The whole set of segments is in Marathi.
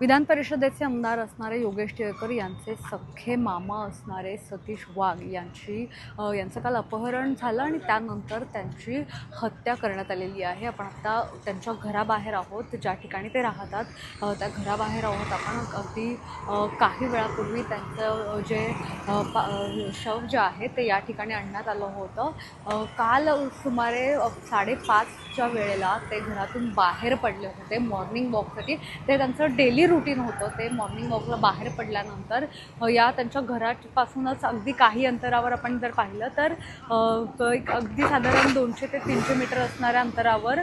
विधान परिषदेचे आमदार असणारे योगेश टिळकर यांचे सख्खे मामा असणारे सतीश वाघ यांची यांचं काल अपहरण झालं आणि त्यानंतर त्यांची हत्या करण्यात आलेली आहे. आपण आता त्यांच्या घराबाहेर आहोत. ज्या ठिकाणी ते राहतात त्या घराबाहेर आहोत. आपण अगदी काही वेळापूर्वी त्यांचं जे पा शव जे आहे ते या ठिकाणी आणण्यात आलं होतं. काल सुमारे साडेपाचच्या वेळेला ते घरातून बाहेर पडले होते. मॉर्निंग वॉकसाठी. ते त्यांचं डेली रुटीन होतं. ते मॉर्निंग वॉकला बाहेर पडल्यानंतर या त्यांच्या घरापासूनच अगदी काही अंतरावर आपण जर पाहिलं तर एक अगदी साधारण दोनशे ते तीनशे मीटर असणाऱ्या अंतरावर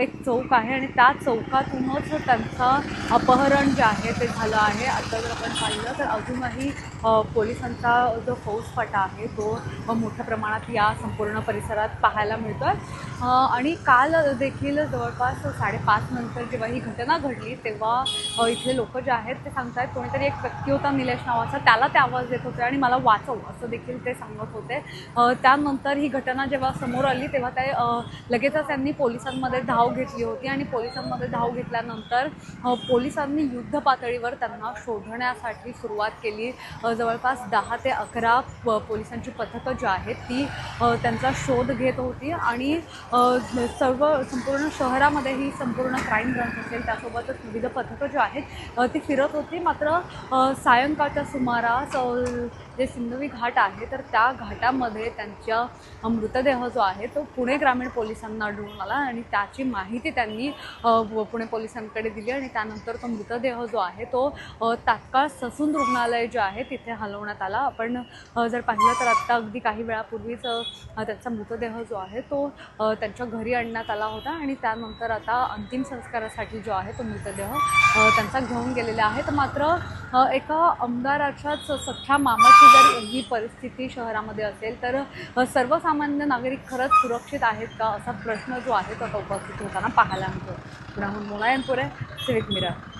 एक चौक आहे आणि त्या चौकातूनच त्यांचं अपहरण जे आहे ते झालं आहे. आता जर आपण पाहिलं तर अजूनही पोलिसांचा जो फौजफाटा आहे तो मोठ्या प्रमाणात या संपूर्ण परिसरात पाहायला मिळतो आहे आणि काल देखील जवळपास साडेपाच नंतर जेव्हा ही घटना घडली तेव्हा इथले लोक जे आहेत ते सांगतायत कोणीतरी एक व्यक्ती होता निलेश नावाचा त्याला ते आवाज देत होते आणि मला वाचव असं देखील ते सांगत होते. त्यानंतर ही घटना जेव्हा समोर आली तेव्हा ते लगेचच त्यांनी पोलिसांमध्ये धाव घेतली होती आणि पोलिसांमध्ये धाव घेतल्यानंतर पोलिसांनी युद्ध पातळीवर त्यांना शोधण्यासाठी सुरुवात केली. जवळपास दहा ते अकरा प- पोलिसांची पथकं जी आहेत ती त्यांचा शोध घेत होती आणि सर्व संपूर्ण शहरामध्ये ही संपूर्ण क्राईम ब्रांच असेल त्यासोबतच विविध पथकं जी आहेत ती फिरत होती. मात्र सायंकाळच्या सुमारास जे सिंधवी घाट आहे तर त्या घाटामध्ये त्यांच्या मृतदेह जो आहे तो पुणे ग्रामीण पोलिसांना आढळून आला आणि त्याची माहिती त्यांनी पुणे पोलिसांकडे दिली आणि त्यानंतर तो मृतदेह जो आहे तो तात्काळ ससून रुग्णालय जे आहे तिथे हलवण्यात आला. आपण जर पाहिलं तर आत्ता अगदी काही वेळापूर्वीच त्यांचा मृतदेह जो आहे तो त्यांच्या घरी आणण्यात आला होता आणि त्यानंतर आता अंतिम संस्कारासाठी जो आहे तो मृतदेह त्यांचा आता घेऊन गेलेले आहेत मात्र एका आमदाराच्याच सख्या मामाची जर ही परिस्थिती शहरामध्ये असेल तर सर्वसामान्य नागरिक खरंच सुरक्षित आहेत का? असा प्रश्न जो आहे तो आता उपस्थित होताना पाहायला मिळतो. पुण्याहून मुलायमपुरे सिविक मिरर